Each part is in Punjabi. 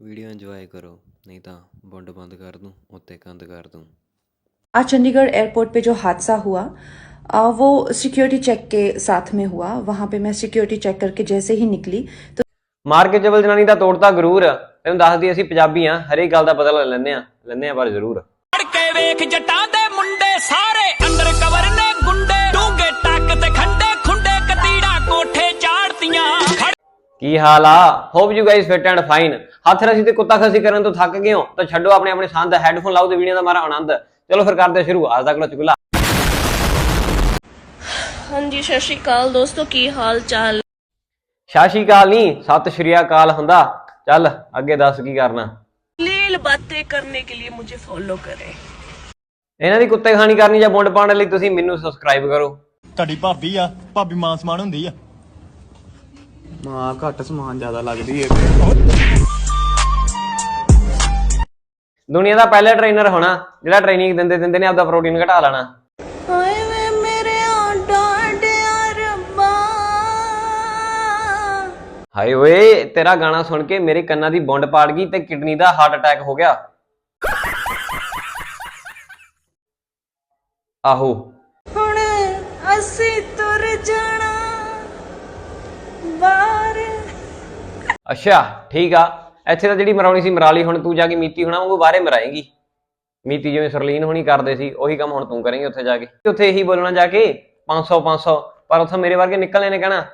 ਵੀਡੀਓ ਇੰਜੋਏ ਕਰੋ ਨਹੀਂ ਤਾਂ ਬੁੰਡ ਬੰਦ ਕਰ ਦੂੰ ਉੱਤੇ ਕੰਧ ਕਰ ਦੂੰ आज चंडीगढ़ एयरपोर्ट पे जो हादसा हुआ आ, वो सिक्योरिटी चेक के साथ में हुआ वहां पे मैं सिक्योरिटी चेक करके जैसे ही निकली तो ਮਾਰ ਕੇ ਜਬਲ ਜਨਾਨੀ ਦਾ ਤੋੜਤਾ ਗਰੂਰ ਤੈਨੂੰ ਦੱਸਦੀ ਅਸੀਂ ਪੰਜਾਬੀ ਆ ਹਰੇਕ ਗੱਲ ਦਾ ਬਦਲਾ ਲੈ ਲੈਂਦੇ ਆ ਲੈਂਦੇ ਆ ਪਰ ਜ਼ਰੂਰ ਫੜ ਕੇ ਵੇਖ ਜੱਟਾਂ ਦੇ ਮੁੰਡੇ ਸਾਰੇ ਅੰਡਰ ਕਵਰ ਕੀ ਹਾਲ ਆ? Hope you guys fit and fine ਹੱਥ ਰਸੀ ਤੇ ਕੁੱਤਾ ਖਸੀ ਕਰਨ ਤੋਂ ਥੱਕ ਗਏ ਹੋ ਤਾਂ ਛੱਡੋ ਆਪਣੇ ਆਪਣੇ ਸੰਦ ਹੈੱਡਫੋਨ ਲਾਓ ਤੇ ਵੀਡੀਓ ਦਾ ਮਾਰਾ ਆਨੰਦ। ਚਲੋ ਫਿਰ ਕਰਦੇ ਸ਼ੁਰੂ ਅੱਜ ਦਾ ਕਲਾ ਚੁਗਲਾ। ਹਾਂਜੀ ਸਤਿ ਸ਼੍ਰੀ ਦੋਸਤੋ ਕੀ ਹਾਲ ਚਾਲ? ਸਤਿ ਸ਼੍ਰੀ ਨਹੀਂ ਸਤਿ ਸ਼੍ਰੀ ਅਕਾਲ ਹੁੰਦਾ। ਚੱਲ ਅੱਗੇ ਦੱਸ ਕੀ ਕਰਨਾ। ਲੀਲ ਬਾਤੇ ਕਰਨੇ ਕੇ ਲਈ ਮੁਝੇ ਫੋਲੋ ਕਰੇ। ਇਹਨਾਂ ਦੀ ਕੁੱਤੇ ਖਾਣੀ ਕਰਨੀ ਜਾਂ ਬੁੰਡ ਪਾਣ ਲਈ ਤੁਸੀਂ ਮੈਨੂੰ ਸਬਸਕ੍ਰਾਈਬ ਕਰੋ। ਤੁਹਾਡੀ ਭਾਬੀ ਆ ਭਾਬੀ ਮਾਂ ਸਮਾਨ ਹੁੰਦੀ ਆ। ਮਾਂ ਘੱਟ ਸਮਾਨ ਜ਼ਿਆਦਾ ਲੱਗਦੀ ਏ ਦੁਨੀਆ ਦਾ ਪਹਿਲਾ ਟ੍ਰੇਨਰ ਹੋਣਾ ਜਿਹੜਾ ਟ੍ਰੇਨਿੰਗ ਦਿੰਦੇ ਦਿੰਦੇ ਨੇ ਆਪਦਾ ਪ੍ਰੋਟੀਨ ਘਟਾ ਲੈਣਾ। ਹਾਏ ਵੇ ਮੇਰੇ ਡਾਂਡਿਆ ਰੱਬਾ। ਹਾਏ ਓਏ ਤੇਰਾ ਗਾਣਾ ਸੁਣ ਕੇ ਮੇਰੇ ਕੰਨਾਂ ਦੀ ਬੁੰਡ ਪਾੜ ਗਈ ਤੇ ਕਿਡਨੀ ਦਾ ਹਾਰਟ ਅਟੈਕ ਹੋ ਗਿਆ। ਆਹੋ। ਹੁਣ ਅਸੀਂ ਤੁਰ ਜਾਣਾ। ਬਾਹਰ ਅੱਛਾ ਠੀਕ ਆ। ਇੱਥੇ ਤਾਂ ਜਿਹੜੀ ਮਰਾਉਣੀ ਸੀ ਮਰਾ ਲਈ ਹੁਣ ਤੂੰ ਜਾ ਕੇ ਮੀਤੀ ਹੋਣਾ ਉਹ ਬਾਹਰੇ ਮਰਾਏਗੀ। ਮੀਤੀ ਜਿਵੇਂ ਸਰਲੀਨ ਹੋਣੀ ਕਰਦੇ ਸੀ ਉਹੀ ਕੰਮ ਹੁਣ ਤੂੰ ਕਰੇਂਗੀ ਉੱਥੇ ਜਾ ਕੇ। ਉੱਥੇ ਇਹੀ ਬੋਲਣਾ ਜਾ ਕੇ 500 500 ਪਰ ਉੱਥੇ ਮੇਰੇ ਵਰਗੇ ਨਿਕਲਣੇ ਨੇ ਕਹਿਣਾ।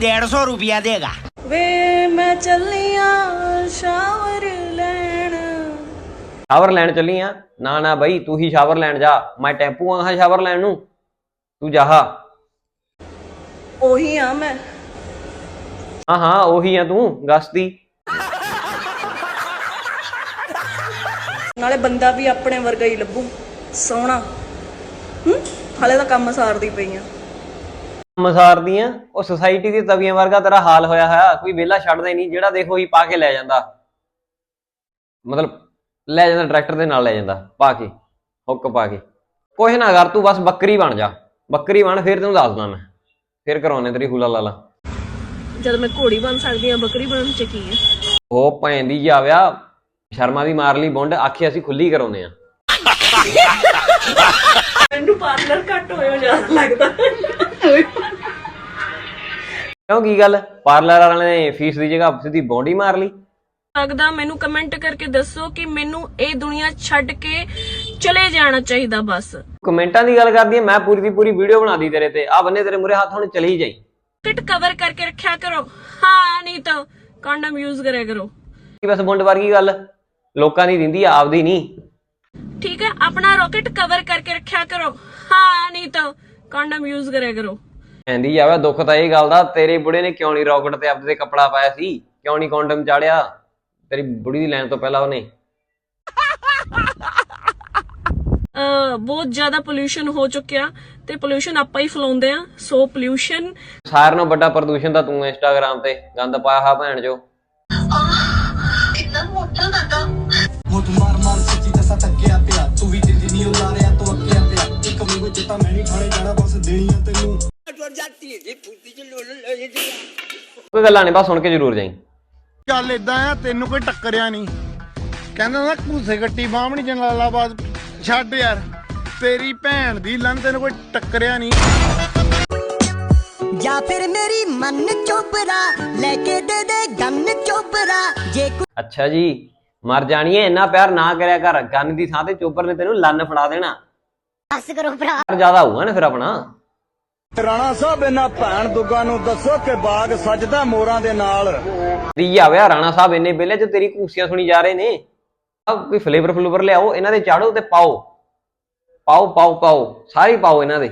150 ਰੁਪਿਆ ਦੇਗਾ। ਵੇ ਮੈਂ ਚੱਲੀਆਂ ਸ਼ਾਵਰ ਲੈਣ। ਸ਼ਾਵਰ ਲੈਣ ਚੱਲੀ ਆ ਨਾ ਨਾ ਬਈ ਤੂੰ ਹੀ ਸ਼ਾਵਰ ਲੈਣ ਜਾ। ਮੈਂ ਟੈਂਪੂ ਆਹਾਂ ਸ਼ਾਵਰ ਲੈਣ ਨੂੰ। ਤੂੰ ਜਾਹਾ ਉਹੀ ਆ ਮੈਂ। ਹਾਂ ਹਾਂ ਉਹੀ ਆ ਤੂੰ ਗਸਤੀ। ਨਾਲੇ ਬੰਦਾ ਵੀ ਆਪਣੇ ਵਰਗਾ ਹੀ ਲੱਭੂ ਸੋਹਣਾ। ਹੂੰ? ਹਾਲੇ ਤਾਂ ਕੰਮ ਸਾਰਦੀ ਪਈ ਆ ਮਸਾਰਦੀਆਂ ਉਹ ਸੁਸਾਇਟੀ ਦੀ ਤਵੀਆਂ ਵਰਗਾ ਤੇਰਾ ਹਾਲ ਹੋਇਆ ਹੋਇਆ ਕੋਈ ਵਿਹਲਾ ਛੱਡਦਾ ਹੀ ਨਹੀਂ ਜਿਹੜਾ ਦੇਖੋ ਹੀ ਪਾ ਕੇ ਲੈ ਜਾਂਦਾ। ਮਤਲਬ ਲੈ ਜਾਂਦਾ ਟਰੈਕਟਰ ਦੇ ਨਾਲ ਲੈ ਜਾਂਦਾ ਪਾ ਕੇ ਹੁੱਕ ਪਾ ਕੇ। ਕੁਛ ਨਾ ਕਰ ਤੂੰ ਬਸ ਬੱਕਰੀ ਬਣ ਜਾ। ਬੱਕਰੀ ਬਣ ਫਿਰ ਤੈਨੂੰ ਦੱਸਦਾ ਮੈਂ। ਫਿਰ ਕਰਾਉਣੇ ਤੇਰੀ ਹੁਲਾ ਲਾਲਾ। ਜਦ ਮੈਂ ਘੋੜੀ ਬਣ ਸਕਦੀ ਆ ਬੱਕਰੀ ਬਣਨ ਚ ਕੀ ਹੈ? ਉਹ ਭੈਣ ਦੀ ਜਾਵਿਆ ਸ਼ਰਮਾ ਦੀ ਮਾਰ ਲਈ ਬੁੰਡ ਆਖੀ ਅਸੀਂ ਖੁੱਲੀ ਕਰਾਉਨੇ ਆ ਮੈਨੂੰ ਪਾਰਲਰ ਘੱਟ ਹੋਇਓ ਜ਼ਿਆਦਾ ਲੱਗਦਾ। ਕਿਉਂ ਕੀ ਗੱਲ? ਪਾਰਲਰ ਵਾਲਿਆਂ ਨੇ ਫੀਸ ਦੀ ਜਗ੍ਹਾ ਸਿੱਧੀ ਬੌਂਡੀ ਮਾਰ ਲਈ। ਲੱਗਦਾ ਮੈਨੂੰ ਕਮੈਂਟ ਕਰਕੇ ਦੱਸੋ ਕਿ ਮੈਨੂੰ ਇਹ ਦੁਨੀਆ ਛੱਡ ਕੇ ਚਲੇ ਜਾਣਾ ਚਾਹੀਦਾ ਬਸ। ਕਮੈਂਟਾਂ ਦੀ ਗੱਲ ਕਰਦੀ ਐ ਮੈਂ ਪੂਰੀ ਦੀ ਪੂਰੀ ਵੀਡੀਓ ਬਣਾ ਦੀ ਤੇਰੇ ਤੇ। ਆ ਬੰਨੇ ਤੇਰੇ ਮੂਰੇ ਹੱਥ ਹੁਣ ਚਲੀ ਜਾਈ। ਫਿਟ ਕਵਰ ਕਰਕੇ ਰੱਖਿਆ ਕਰੋ। ਹਾਂ ਨਹੀਂ ਤਾਂ ਕੰਡਮ ਯੂਜ਼ ਕਰਿਆ ਕਰੋ। ਕੀ ਬਸ ਬੁੰਡ ਵਰਗੀ ਗੱਲ। ਲੋਕਾਂ ਦੀ ਦਿੰਦੀ ਆ ਆਪਦੀ ਨਹੀਂ ਠੀਕ ਹੈ ਆਪਣਾ ਰਾਕਟ ਕਵਰ ਕਰਕੇ ਰੱਖਿਆ ਕਰੋ। ਹਾਂ ਨਹੀਂ ਤਾਂ ਕੰਡਮ ਯੂਜ਼ ਕਰਿਆ ਕਰੋ। ਕਹਿੰਦੀ ਜਾਵੇ ਦੁੱਖ ਤਾਂ ਇਹ ਗੱਲ ਦਾ ਤੇਰੇ ਬੁੜੇ ਨੇ ਕਿਉਂ ਨਹੀਂ ਰੌਕਟ ਤੇ ਆਪਦੇ ਕੱਪੜਾ ਪਾਇਆ ਸੀ? ਕਿਉਂ ਨਹੀਂ ਕੰਡਮ ਚਾੜਿਆ? ਤੇਰੀ ਬੁੜੀ ਦੀ ਲੈਣ ਤੋਂ ਪਹਿਲਾਂ ਉਹਨੇ। ਬਹੁਤ ਜ਼ਿਆਦਾ ਪੋਲਿਊਸ਼ਨ ਹੋ ਚੁੱਕਿਆ ਤੇ ਪੋਲਿਊਸ਼ਨ ਆਪਾਂ ਹੀ ਫਲਾਉਂਦੇ ਆ ਸੋ ਪੋਲਿਊਸ਼ਨ ਸਾਰਿਆਂ ਨਾਲੋਂ ਵੱਡਾ ਪ੍ਰਦੂਸ਼ਣ ਤਾਂ ਤੂੰ ਇੰਸਟਾਗ੍ਰਾਮ ਤੇ ਗੰਦ ਪਾਇਆ ਹਾ ਭੈਣ ਜੋ ਉਹ ਤੂੰ ਮਾਰ ਮਾਰ ਸੱਚੀ ਦੱਸਾਂ ਤੱਕਿਆ ਪਿਆ ਤੂੰ ਵੀ ਦਿੰਦੀ ਨਹੀਂ ਉਲਾਰਿਆ ਤੂੰ ਅੱਕਿਆ ਪਿਆ। ਇੱਕ ਮੈਨੂੰ ਜਿੱਤਾ ਮੈਂ ਨਹੀਂ ਖਾਣੇ ਜਾਣਾ ਬਸ ਦੇਣੀ ਆ ਤੈਨੂੰ। ਕੋਈ ਗੱਲਾਂ ਨਹੀਂ ਬਸ ਸੁਣ ਕੇ ਜ਼ਰੂਰ ਜਾਈ। ਚੱਲ ਇਦਾਂ ਆ ਤੈਨੂੰ ਕੋਈ ਟੱਕਰਿਆ ਨਹੀਂ। ਕਹਿੰਦਾ ਨਾ ਘੂਸੇ ਗੱਟੀ ਬਾਹਮਣੀ ਜਲਾਲਾਬਾਦ ਛੱਡ ਯਾਰ। ਤੇਰੀ ਭੈਣ ਦੀ ਲੰਨ ਤੈਨੂੰ ਕੋਈ ਟੱਕਰਿਆ ਨਹੀਂ। ਜਾਂ ਫਿਰ ਮੇਰੀ ਮਨ ਚੋਪਰਾ ਲੈ ਕੇ ਦੇ ਦੇ ਗੰਨ ਚੋਪਰਾ ਜੇ ਅੱਛਾ ਜੀ ਮਰ ਜਾਣੀ ਐ ਇੰਨਾ ਪਿਆਰ ਨਾ ਕਰਿਆ ਕਰ ਗੰਨ ਦੀ ਥਾਂ ਤੇ ਚੋਪਰ ਨੇ ਤੈਨੂੰ ਲੰਨ ਫੜਾ ਦੇਣਾ। ਬਸ ਕਰੋ ਭਰਾ। ਪਰ ਜ਼ਿਆਦਾ ਹੋਊਗਾ ਨਾ ਫਿਰ ਆਪਣਾ। ਰਾਣਾ ਸਾਹਿਬ ਇਹਨਾਂ ਭੈਣ ਦੁੱਗਾ ਨੂੰ ਦੱਸੋ ਕਿ ਬਾਗ ਸਜਦਾ ਮੋਰਾਂ ਦੇ ਨਾਲ। ਦੀ ਆਵਿਆ ਰਾਣਾ ਸਾਹਿਬ ਇੰਨੇ ਬੇਲੇ ਚ ਤੇਰੀ ਘੂਸੀਆਂ ਸੁਣੀ ਜਾ ਰਹੇ ਨੇ। ਆ ਕੋਈ ਫਲੇਵਰ ਫਲੂਵਰ ਲਿਆਓ ਇਹਨਾਂ ਦੇ ਚਾੜੋ ਤੇ ਪਾਓ। ਪਾਓ ਪਾਓ ਪਾਓ ਸਾਰੀ ਪਾਓ ਇਹਨਾਂ ਦੇ।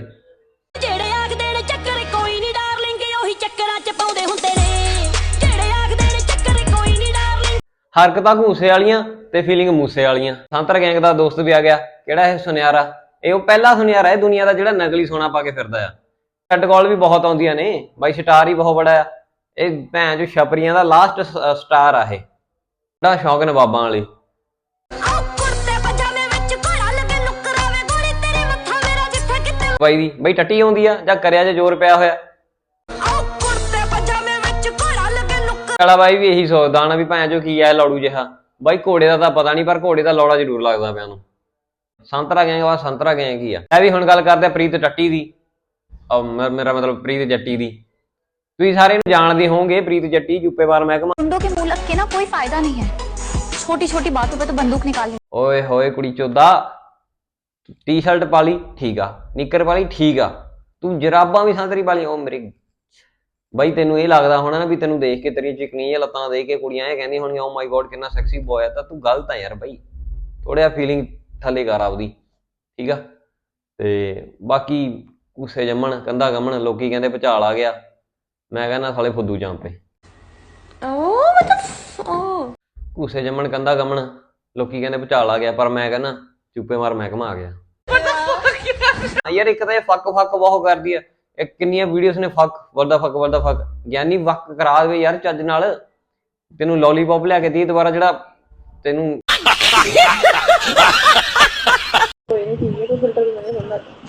ਜਿਹੜੇ ਆਖਦੇ ਨੇ ਚੱਕਰ ਕੋਈ ਨਹੀਂ ਡਾਰਲਿੰਗ ਉਹੀ ਚੱਕਰਾਂ ਚ ਪਾਉਂਦੇ ਹੁੰਦੇ ਨੇ। ਜਿਹੜੇ ਆਖਦੇ ਨੇ ਚੱਕਰ ਕੋਈ ਨਹੀਂ ਡਾਰਲਿੰਗ। ਹਰਕਤਾਂ ਘੂਸੇ ਵਾਲੀਆਂ ਤੇ ਫੀਲਿੰਗ ਮੂਸੇ ਵਾਲੀਆਂ। ਸੰਤਰ ਗੈਂਗ ਦਾ ਦੋਸਤ ਵੀ ਆ ਗਿਆ। ਕਿਹੜਾ ਇਹ ਸੁਨਿਆਰਾ? ਇਹ ਉਹ ਪਹਿਲਾ ਸੁਨਿਆਰਾ ਹੈ ਦੁਨੀਆ ਦਾ ਜਿਹੜਾ ਨਕਲੀ ਸੋਨਾ ਪਾ ਕੇ ਫਿਰਦਾ ਆ। ਸੈੱਟ ਕਾਲ ਵੀ ਬਹੁਤ ਆਉਂਦੀਆਂ ਨੇ। ਬਾਈ ਸਟਾਰ ਹੀ ਬਹੁਤ ਬੜਾ ਆ। ਇਹ ਭੈਣ ਜੋ ਛਪਰੀਆਂ ਦਾ ਲਾਸਟ ਸਟਾਰ ਆ ਇਹ। ਬੜਾ ਸ਼ੌਕ ਨਵਾਬਾਂ ਵਾਲੀ। ਬਾਈ ਦੀ ਬਾਈ ਟੱਟੀ ਆਉਂਦੀ ਆ ਜਾਂ ਕਰਿਆ ਜੇ ਜ਼ੋਰ ਪਿਆ ਹੋਇਆ ਆਹ ਕੁੜਤੇ ਪਜਾਮੇ ਵਿੱਚ ਘੋੜਾ ਲੱਗੇ ਨੁਕਰ ਵਾਲਾ ਬਾਈ ਵੀ ਇਹੀ ਸੋਚਦਾ ਨਾ ਵੀ ਭਾਂ ਜੋ ਕੀ ਐ ਲੌੜੂ ਜਿਹਾ ਬਾਈ ਘੋੜੇ ਦਾ ਤਾਂ ਪਤਾ ਨਹੀਂ ਪਰ ਘੋੜੇ ਦਾ ਲੌੜਾ ਜ਼ਰੂਰ ਲੱਗਦਾ ਪਿਆ ਨੂੰ ਸੰਤਰਾ ਗੈਂਗ ਵਾ ਸੰਤਰਾ ਗੈਂਗ ਹੀ ਆ ਇਹ ਵੀ ਹੁਣ ਗੱਲ ਕਰਦੇ ਆ ਪ੍ਰੀਤ ਟੱਟੀ ਦੀ ਅਹ ਮੇ- ਮੇਰਾ ਮਤਲਬ ਪ੍ਰੀਤ ਜੱਟੀ ਦੀ ਤੁਸੀਂ ਸਾਰੇ ਨੂੰ ਜਾਣਦੇ ਹੋਵੋਗੇ ਪ੍ਰੀਤ ਜੱਟੀ ਜੁੱਪੇਵਾਰ ਮਹਿਕਮਾ गुंडों के मुंह लग के ना कोई फायदा नहीं है छोटी छोटी बातों पे तो बंदूक निकाल ਓਏ ਹੋਏ ਕੁੜੀ ਚੋਦਾ ਟੀ-ਸ਼ਰਟ ਪਾ ਲਈ ਠੀਕ ਆ। ਨਿੱਕਰ ਪਾ ਲਈ ਠੀਕ ਆ। ਤੂੰ ਜਰਾਬਾਂ ਵੀ ਸੰਤਰੀ ਪਾ ਲਈ ਉਹ ਮੇਰੀ। ਬਾਈ ਤੈਨੂੰ ਇਹ ਲੱਗਦਾ ਹੋਣਾ ਨਾ ਵੀ ਤੈਨੂੰ ਦੇਖ ਕੇ ਤੇਰੀਆਂ ਚਿਕਨੀਆਂ ਲੱਤਾਂ ਦੇਖ ਕੇ ਕੁੜੀਆਂ ਇਹ ਕਹਿੰਦੀਆਂ ਹੋਣਗੀਆਂ ਓ ਮਾਈ ਗੋਡ ਕਿੰਨਾ ਸੈਕਸੀ ਬॉय ਆ। ਤਾਂ ਤੂੰ ਗਲਤ ਆ ਯਾਰ ਬਾਈ। ਥੋੜ੍ਹਾ ਫੀਲਿੰਗ ਥੱਲੇ ਕਰ ਆਪਦੀ ਠੀਕ ਆ? ਤੇ ਬਾਕੀ ਕੁਸੇ ਜੰਮਣ ਕੰਧਾ ਗਮਣ ਲੋਕੀ ਕਹਿੰਦੇ ਭਚਾਲ ਆ ਗਿਆ। ਮੈਂ ਕਹਿੰਦਾ ਸਾਲੇ ਫੁੱਦੂ Oh, what the oh. ਘੂਸੇ ਜੰਮਣ ਕੰਦਾ ਗਮਣ ਲੋਕੀ ਕਹਿੰਦੇ ਭੁਚਾਲ ਆ ਗਿਆ ਪਰ ਮੈਂ ਕਹਿੰਦਾ ਚੁੱਪੇ ਮਾਰ ਮਹਿਕਮਾ ਆ ਗਿਆ। ਹਾਂ ਯਾਰ ਇੱਕ ਤਾਂ ਇਹ ਫੱਕ ਫੱਕ ਬਹੁਤ ਕਰਦੀ ਆ। ਇਹ ਕਿੰਨੀਆਂ ਵੀਡੀਓਜ਼ ਨੇ ਫੱਕ ਵਰਦਾ ਫੱਕ ਵਰਦਾ ਫੱਕ ਗਿਆਨੀ ਵਕ ਕਰਾ ਦੇਵੇ ਯਾਰ ਚੱਜ ਨਾਲ। ਤੈਨੂੰ ਲੋਲੀਪੌਪ ਲਿਆ ਕੇ ਦੀ ਦੁਬਾਰਾ ਜਿਹੜਾ ਤੈਨੂੰ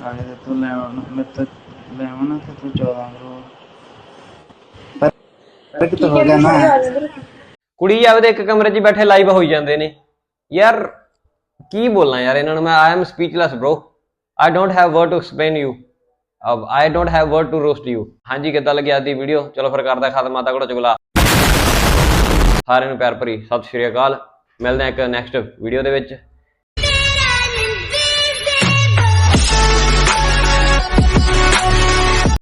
ਆਗੇ ਤੇ ਤੂੰ ਲੈ ਆਉਣਾ ਮੈਂ ਤਾਂ ਲੈ ਆਉਣਾ ਤੇ ਤੂੰ 14 ਕਰੋੜ ਪਰ ਪਰ ਕਿ ਹੋ ਗਿਆ ਨਾ। ਕੁੜੀ ਆਪਦੇ ਇੱਕ ਕਮਰੇ 'ਚ ਬੈਠੇ ਲਾਈਵ ਹੋਈ ਜਾਂਦੇ ਨੇ। ਯਾਰ ਕੀ ਬੋਲਾਂ ਯਾਰ, ਇਹਨਾਂ ਨੂੰ ਮੈਂ I am speechless bro I don't have word to explain you I don't have word to roast you ਹਾਂਜੀ, ਕਿੱਦਾਂ ਲੱਗਿਆ ਅੱਜ ਦੀ ਵੀਡੀਓ ਚਲੋ ਫਿਰ ਕਰਦਾ ਖਤਮ, ਮਾਤਾ ਕੋਲ ਚੁਗਲਾ। ਸਾਰਿਆਂ ਨੂੰ ਪਿਆਰ ਭਰੀ, ਸਤਿ ਸ਼੍ਰੀ ਅਕਾਲ। ਮਿਲਦੇ ਹਾਂ ਇੱਕ ਨੈਕਸਟ ਵੀਡੀਓ ਦੇ ਵਿੱਚ।